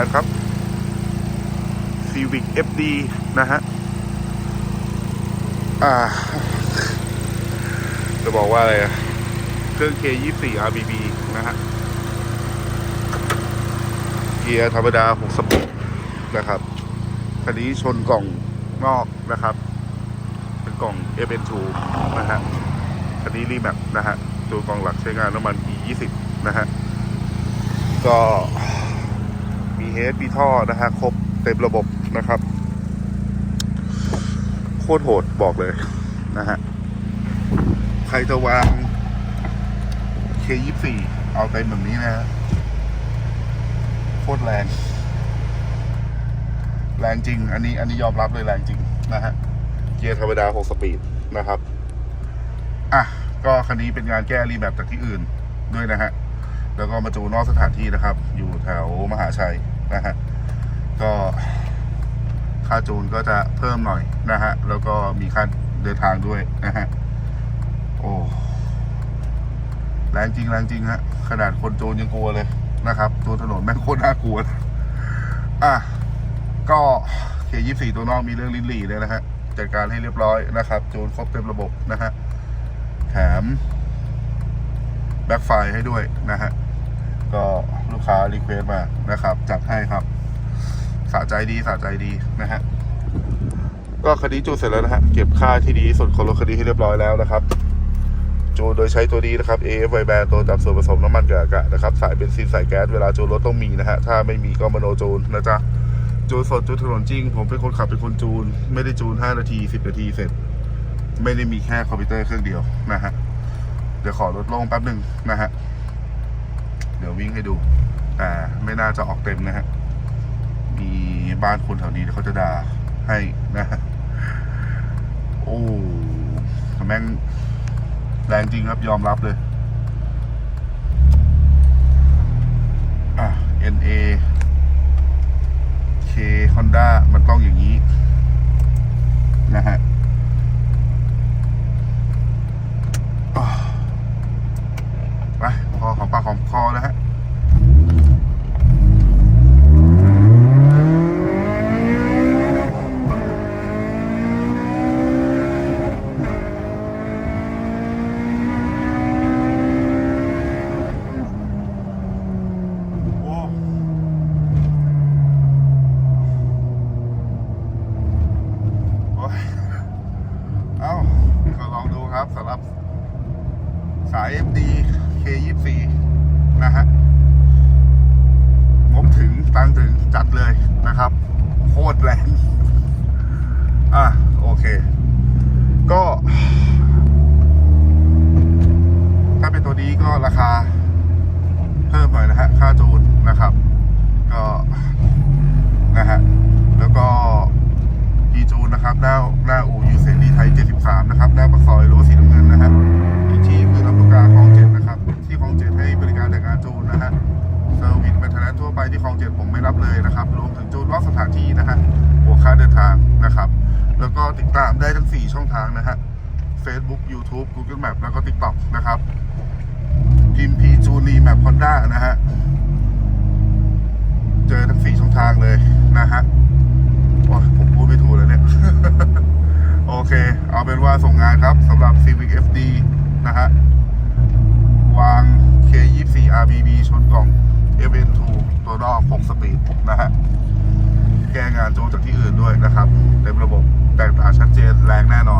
กันครับ Civic FD นะฮะ อ่า จะบอกว่าอะไรอะเครื่อง K24 RBB นะฮะ เกียร์ธรรมดา 6 สปีดนะครับคันนี้ชนกล่องนอกนะครับ เป็นกล่อง FN2 นะฮะคันนี้รีแมปนะฮะ ตัวกล่องหลักใช้งานน้ำมัน E20 นะฮะ ก็ มีเฮดมีท่อนะฮะครบเต็มระบบนะครับ โคตรโหดบอกเลยนะฮะ ใครจะวาง K24 เอาเต็มแบบนี้นะฮะโคตรแรง แรงจริง อันนี้อันนี้ยอมรับเลยแรงจริงนะฮะ เกียร์ธรรมดา 6 สปีดนะครับ อะ ก็คันนี้เป็นงานแก้รีแมปจากที่อื่นด้วยนะฮะ แล้วก็มาจูนนอกสถานที่นะครับ อยู่แถวมหาชัยนะฮะก็ค่าจูนก็จะเพิ่มหน่อยนะฮะแล้วก็มีค่าเดินทางด้วยนะฮะโอ้แรงจริงแรงจริงฮะขนาดคนจูนยังกลัวเลยนะครับตัวถนนแม่งโคตรน่ากลัวอะก็เคยี่สี่ตัวนอกมีเรื่องลิ้นหลี่เลยนะฮะจัดการให้เรียบร้อยนะครับจูนครบเต็มระบบนะฮะแถมแบ็คไฟให้ด้วยนะฮะ ก็ลูกค้ารีเควสมานะครับ จัดให้ครับ สะใจดีสะใจดีนะฮะก็คันนี้จูนเสร็จแล้วนะฮะ เก็บค่าที่ดีที่สุดของคันนี้ให้เรียบร้อยแล้วนะครับ จูนโดยใช้ตัวนี้นะครับ AF ไวแบนตัวจับส่วนผสมน้ำมันกับอากาศนะครับ สายเบนซินสายแก๊สเวลาจูนรถต้องมีนะฮะ ถ้าไม่มีก็มโนจูนนะจ๊ะ จูนสดจูนถนนจริง ผมเป็นคนขับเป็นคนจูน ไม่ได้จูน 5 นาที 10 นาทีเสร็จ ไม่ได้มีแค่คอมพิวเตอร์เครื่องเดียวนะฮะ เดี๋ยวขอลดลงแป๊บหนึ่งนะฮะ เดี๋ยววิ่งให้ดู แต่ไม่น่าจะออกเต็มนะฮะ มีบ้านคนแถวนี้เขาจะด่าให้นะฮะโอ้แม่งแรงจริงครับยอมรับเลย อะ NA K Honda มันต้องอย่างนี้ นะฮะอะไปพอของปากของคอแล้วฮะ โอ้โอ้ยเอ้าก็ ลองดูครับสำหรับสาย FD K24 นะฮะงบถึงตังถึงจัดเลยนะครับ โคตรแรงอะ โอเค ก็ ถ้าเป็นตัวนี้ก็ราคา เพิ่มหน่อยนะฮะ ค่าจูนนะครับ คลองเจ็ดผมไม่รับเลยนะครับ รวมถึงจูนนอกสถานที่นะฮะหัวค่าเดินทางนะครับ แล้วก็ติดตามได้ทั้ง 4 ช่องทางนะฮะ Facebook YouTube Google Map แล้วก็ TikTok นะครับ พิมพ์พีจูนีแมปคอนด้านะฮะ เจอทั้งสี่ช่องทางเลยนะฮะโอ้ผมพูดไม่ถูกแล้วเนี่ย โอเค เอาเป็นว่าส่งงานครับสำหรับ Civic FD นะฮะ วาง K24 RBB ชนกล่อง ดอก6สปีดนะฮะ แก้งานโจมจากที่อื่นด้วยนะครับเต็มระบบแตกต่างชัดเจนแรงแน่นอน